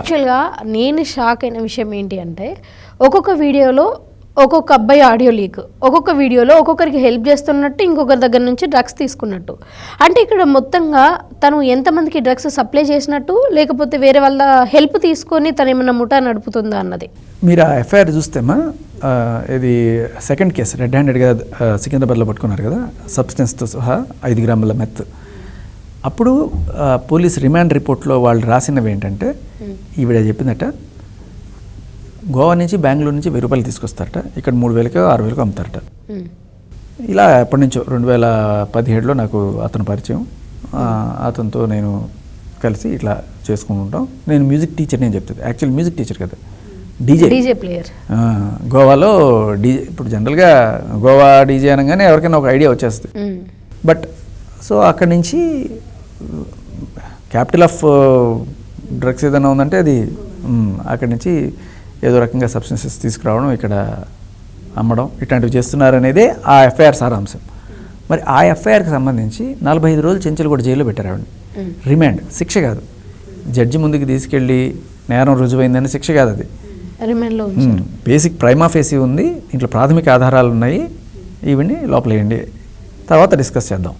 యాక్చువల్గా నేను షాక్ అయిన విషయం ఏంటి అంటే ఒక్కొక్క వీడియోలో ఒక్కొక్క అబ్బాయి ఆడియో లీక్ ఒక్కొక్క వీడియోలో ఒక్కొక్కరికి హెల్ప్ చేస్తున్నట్టు ఇంకొకరి దగ్గర నుంచి డ్రగ్స్ తీసుకున్నట్టు. అంటే ఇక్కడ మొత్తంగా తను ఎంతమందికి డ్రగ్స్ సప్లై చేసినట్టు లేకపోతే వేరే వాళ్ళ హెల్ప్ తీసుకొని తను ఏమైనా ముఠా నడుపుతుందా అన్నది. మీరు ఆ ఎఫ్ఐఆర్ చూస్తేమా ఇది సెకండ్ కేసు రెడ్ హ్యాండెడ్గా సికింద్రాబాద్లో పట్టుకున్నారు కదా సబ్స్టెన్స్తో సహా ఐదు గ్రాముల మెత్ అప్పుడు పోలీస్ రిమాండ్ రిపోర్ట్లో వాళ్ళు రాసినవి ఏంటంటే ఈవిడ చెప్పిందట గోవా నుంచి బెంగళూరు నుంచి వెయ్యి రూపాయలు తీసుకొస్తారట ఇక్కడ మూడు వేలకో ఆరు వేలకో అమ్ముతారట. ఇలా ఎప్పటి నుంచో రెండు వేల పదిహేడులో నాకు అతను పరిచయం. అతనితో నేను కలిసి ఇట్లా చేసుకుంటుంటాం. నేను మ్యూజిక్ టీచర్ నేను చెప్తుంది. యాక్చువల్ మ్యూజిక్ టీచర్ కదా. డీజే. DJ player. గోవాలో డీజే ఇప్పుడు జనరల్గా గోవా డీజే అనగానే ఎవరికైనా ఒక ఐడియా వచ్చేస్తుంది. బట్ సో అక్కడి నుంచి క్యాపిటల్ ఆఫ్ డ్రగ్స్ ఏదైనా ఉందంటే అది అక్కడి నుంచి ఏదో రకంగా సబ్స్టెన్సెస్ తీసుకురావడం ఇక్కడ అమ్మడం ఇట్లాంటివి చేస్తున్నారనేదే ఆ ఎఫ్ఐఆర్ సారాంశం. మరి ఆ ఎఫ్ఐఆర్కి సంబంధించి నలభై ఐదు రోజులు చెంచులు కూడా జైల్లో పెట్టారు ఆవిడని. ఉమ్. రిమాండ్ శిక్ష కాదు. జడ్జి ముందుకు తీసుకెళ్ళి నేరం రుజువైందని శిక్ష కాదు అది. బేసిక్ ప్రైమా ఫేసి ఉంది దీంట్లో ప్రాథమిక ఆధారాలు ఉన్నాయి ఇవన్నీ లోపలేయండి. తర్వాత డిస్కస్ చేద్దాం.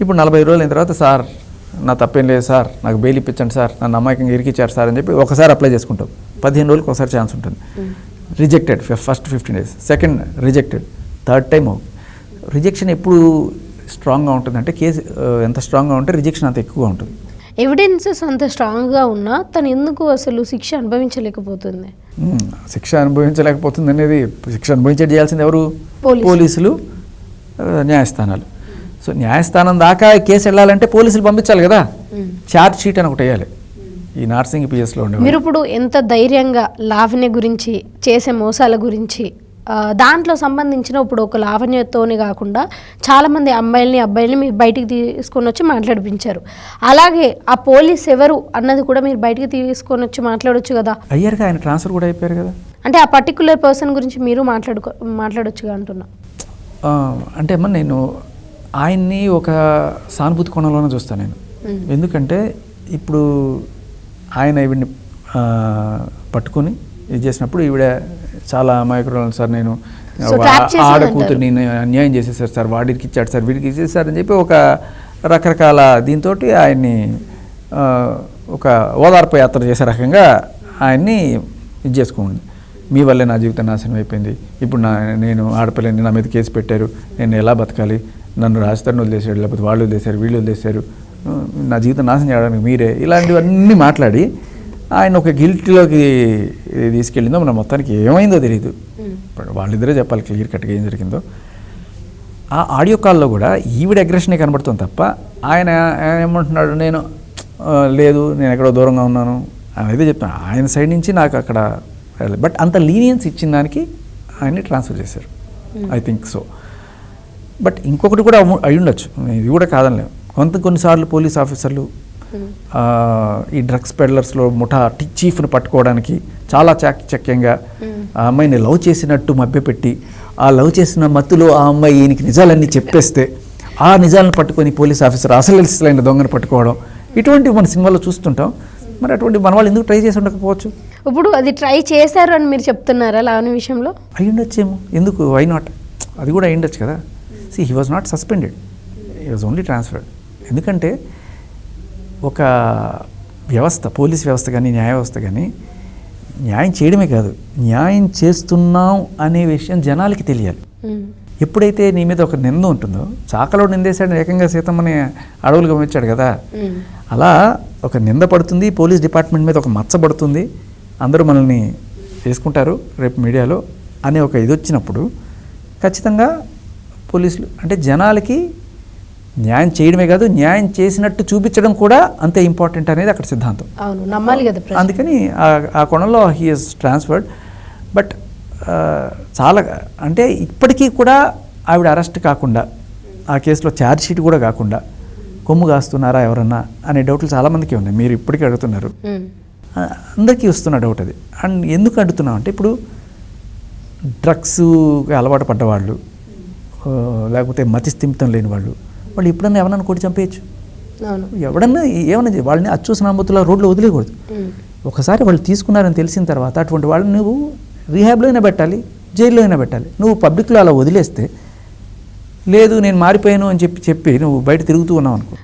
ఇప్పుడు నలభై రోజులు అయిన తర్వాత సార్ నా తప్పేం లేదు సార్ నాకు బెయిల్ ఇప్పించండి సార్ నన్ను అమాయకంగా ఇరికిచ్చారు సార్ అని చెప్పి ఒకసారి అప్లై చేసుకుంటాం. పదిహేను రోజులకు ఒకసారి ఛాన్స్ ఉంటుంది. Rejected first fifteen days. Second rejected. Third time rejection ఎప్పుడు స్ట్రాంగ్గా ఉంటుందంటే కేసు ఆ, ఎంత స్ట్రాంగ్గా ఉంటే రిజెక్షన్ అంత ఎక్కువగా ఉంటుంది. ఎవిడెన్సెస్ అంత స్ట్రాంగ్గా ఉన్నా తను ఎందుకు అసలు శిక్ష అనుభవించలేకపోతుంది. శిక్ష అనుభవించలేకపోతుంది అనేది శిక్ష అనుభవించేది చేయాల్సింది ఎవరు? పోలీసు. పోలీసులు న్యాయస్థానాలు. సో న్యాయస్థానం దాకా కేసు వెళ్ళాలంటే పోలీసులు పంపించాలి కదా. ఛార్జ్ షీట్ అని ఒకటి వేయాలి. ఈ నార్సింగ్ పిఎస్లో ఉండే మీరు ఇప్పుడు ఎంత ధైర్యంగా లావణ్య గురించి చేసే మోసాల గురించి దాంట్లో సంబంధించిన ఇప్పుడు ఒక లావణ్యతోనే కాకుండా చాలామంది అమ్మాయిల్ని అబ్బాయిల్ని మీరు బయటికి తీసుకొని వచ్చి మాట్లాడిపించారు. అలాగే ఆ పోలీస్ ఎవరు అన్నది కూడా మీరు బయటికి తీసుకొని వచ్చి మాట్లాడొచ్చు కదా. అయ్యారుగా ఆయన ట్రాన్స్ఫర్ కూడా అయిపోయారు కదా. అంటే ఆ పర్టికులర్ పర్సన్ గురించి మీరు మాట్లాడుకో మాట్లాడొచ్చుగా అంటున్నా. అంటే అమ్మ నేను ఆయన్ని ఒక సానుభూతి కోణంలోనే చూస్తాను నేను. ఎందుకంటే ఇప్పుడు ఆయన ఈవిడ్ని పట్టుకుని ఇది చేసినప్పుడు ఈవిడ చాలా అమాయకురాలు సార్ నేను. ఆడ కూతుర్ని నేను అన్యాయం చేసేసారు సార్ వాడికి ఇచ్చాడు సార్ వీడికి ఇచ్చేసారు అని చెప్పి ఒక రకరకాల దీంతో ఆయన్ని ఒక ఓదార్పు యాత్ర చేసే రకంగా ఆయన్ని ఇది చేసుకోండి మీ వల్లే నా జీవితం నాశనం అయిపోయింది. ఇప్పుడు నా నేను ఆడపిల్లని నా మీద కేసు పెట్టారు. నేను ఎలా బతకాలి? నన్ను రాజధాని వదిలేశాడు లేకపోతే వాళ్ళు వదిలేశారు వీళ్ళు వదిలేశారు. నా జీవితం నాశనం చేయడానికి మీరే. ఇలాంటివన్నీ మాట్లాడి ఆయన ఒక గిల్ట్లోకి తీసుకెళ్ళిందో మన మొత్తానికి ఏమైందో తెలియదు వాళ్ళిద్దరే చెప్పాలి క్లియర్ కట్గా ఏం జరిగిందో. ఆ ఆడియో కాల్లో కూడా ఈవిడ అగ్రెషనే కనబడుతుంది తప్ప ఆయన ఆయన ఏమంటున్నాడు నేను "ఆ, లేదు నేను ఎక్కడో దూరంగా ఉన్నాను. అనేది చెప్తాను ఆయన సైడ్ నుంచి నాకు అక్కడ బట్ అంత లీనియన్స్ ఇచ్చిన దానికి ఆయన్ని ట్రాన్స్ఫర్ చేశారు. I think so. బట్ ఇంకొకటి కూడా అయి ఉండొచ్చు. ఇది కూడా కాదనిలేము కొంత కొన్నిసార్లు పోలీస్ ఆఫీసర్లు ఈ డ్రగ్స్ పెడ్లర్స్లో ముఠా చీఫ్ని పట్టుకోవడానికి చాలా చాకచక్యంగా ఆ అమ్మాయిని లవ్ చేసినట్టు మభ్యపెట్టి ఆ లవ్ చేసిన మత్తులో ఆ అమ్మాయి ఈయనకి నిజాలన్నీ చెప్పేస్తే ఆ నిజాలను పట్టుకొని పోలీస్ ఆఫీసర్ అసలు దొంగను పట్టుకోవడం ఇటువంటివి మన సినిమాలో చూస్తుంటాం. మరి అటువంటి మన వాళ్ళు ఎందుకు ట్రై చేసి ఉండకపోవచ్చు? ఇప్పుడు అది ట్రై చేశారు అని మీరు చెప్తున్నారా లావణ్య విషయంలో? అయి ఉండొచ్చేమో ఎందుకు? వై నాట్ అది కూడా అయి ఉండొచ్చు కదా. See he was not suspended he was only transferred ఎందుకంటే ఒక వ్యవస్థ పోలీస్ వ్యవస్థ కానీ న్యాయ వ్యవస్థ కానీ న్యాయం చేయడమే కాదు. న్యాయం చేస్తున్నాం అనే విషయం జనాలకి తెలియాలి. ఎప్పుడైతే నీ మీద ఒక నింద ఉంటుందో చాకలో నిందేశాడు ఏకంగా సీతమ్మని అడవులు గమనించాడు కదా. అలా ఒక నింద పడుతుంది పోలీస్ డిపార్ట్మెంట్ మీద ఒక మచ్చ పడుతుంది అందరూ మనల్ని చేసుకుంటారు రేపు మీడియాలో అనే ఒక ఇది వచ్చినప్పుడు ఖచ్చితంగా పోలీసులు. అంటే జనాలకి న్యాయం చేయడమే కాదు న్యాయం చేసినట్టు చూపించడం కూడా అంతే ఇంపార్టెంట్ అనేది అక్కడ సిద్ధాంతం. అవును నమ్మాలి కదా. అందుకని ఆ- కోణంలో హీఈస్ ట్రాన్స్ఫర్డ్ బట్ చాలా అంటే ఇప్పటికీ కూడా ఆవిడ అరెస్ట్ కాకుండా ఆ కేసులో ఛార్జ్ షీట్ కూడా కాకుండా కొమ్ము కాస్తున్నారా ఎవరన్నా అనే డౌట్లు చాలామందికి ఉన్నాయి. మీరు ఇప్పటికీ అడుగుతున్నారు. అందరికీ వస్తున్న డౌట్ అది. అండ్ ఎందుకు అడుగుతున్నాం అంటే ఇప్పుడు డ్రగ్స్ అలవాటు పడ్డవాళ్ళు లేకపోతే మతి స్థిమితం లేని వాళ్ళు. వాళ్ళు ఎప్పుడన్నా ఎవరన్నా కొట్టి చంపేయచ్చు. ఎవడన్నా ఏమన్నా వాళ్ళని అచ్చూసిన అమ్మతుల రోడ్లో వదిలేయకూడదు. ఉమ్. ఒకసారి వాళ్ళు తీసుకున్నారని తెలిసిన తర్వాత అటువంటి వాళ్ళని నువ్వు రీహాబ్లో అయినా పెట్టాలి జైల్లో అయినా పెట్టాలి. నువ్వు పబ్లిక్లో అలా వదిలేస్తే లేదు నేను మారిపోయాను అని చెప్పి చెప్పి నువ్వు బయట తిరుగుతూ ఉన్నావు అనుకో